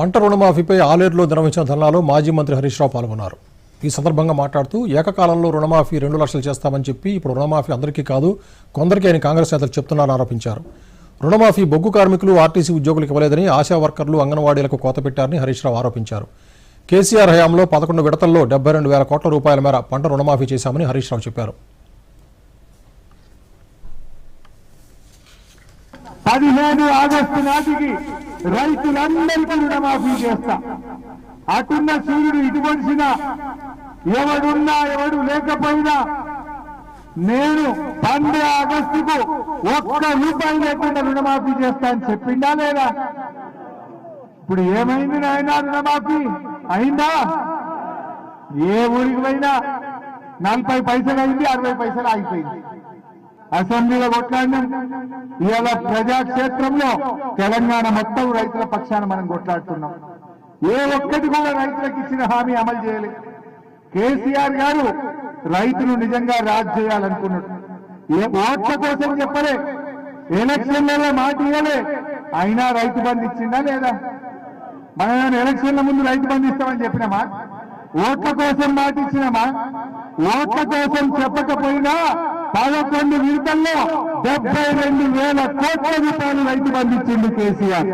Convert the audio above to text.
పంట రుణమాఫీపై ఆలేరులో నిర్వహించిన ధర్నాలో మాజీ మంత్రి హరీష్ రావు పాల్గొన్నారు. ఈ సందర్భంగా మాట్లాడుతూ ఏకకాలంలో రుణమాఫీ రెండు లక్షలు చేస్తామని చెప్పి ఇప్పుడు రుణమాఫీ అందరికీ కాదు కొందరికి అని కాంగ్రెస్ నేతలు చెప్తున్నారని ఆరోపించారు. రుణమాఫీ బొగ్గు కార్మికులు ఆర్టీసీ ఉద్యోగులకు ఇవ్వలేదని ఆశా వర్కర్లు అంగన్వాడీలకు కోత పెట్టారని హరీష్ రావు ఆరోపించారు. కేసీఆర్ హయాంలో పదకొండు విడతల్లో డెబ్బై రెండు వేల కోట్ల రూపాయల మేర పంట రుణమాఫీ చేశామని హరీష్ రావు చెప్పారు. పదిహేను ఆగస్టు నాటికి రైతులందరికీ రుణమాఫీ చేస్తా. అటున్న సూర్యుడు ఇటు పొడిచిన ఎవడున్నా ఎవడు లేకపోయినా నేను పంద్ర ఆగస్టుకు ఒక్క రూపాయి లేకుండా రుణమాఫీ చేస్తా అని చెప్పిండా లేదా? ఇప్పుడు ఏమైంది నాయన రుణమాఫీ? అయిందా? ఏ ఊరికి పోయినా నలభై పైసలు అయింది అరవై పైసలు ఆగిపోయింది. అసెంబ్లీలో కొట్లాడినాం? ఇవాళ ప్రజాక్షేత్రంలో తెలంగాణ మొత్తం రైతుల పక్షాన మనం కొట్లాడుతున్నాం. ఏ ఒక్కటి కూడా రైతులకు ఇచ్చిన హామీ అమలు చేయలేదు. కేసీఆర్ గారు రైతులు నిజంగా రాజ్ చేయాలనుకున్నాడు. ఏ ఓట్ల కోసం చెప్పలే? ఎలక్షన్లలో మాట ఇవ్వలే అయినా రైతు బంధు ఇచ్చిందా లేదా? మనం ఎలక్షన్ల ముందు రైతు బంధు ఇస్తామని చెప్పినామా? ఓట్ల కోసం మాట ఇచ్చినామా? ఓట్ల కోసం చెప్పకపోయినా పదకొండు విడతల్లో డెబ్బై రెండు వేల కోట్ల రూపాయలు రైతు పంపించింది కేసీఆర్.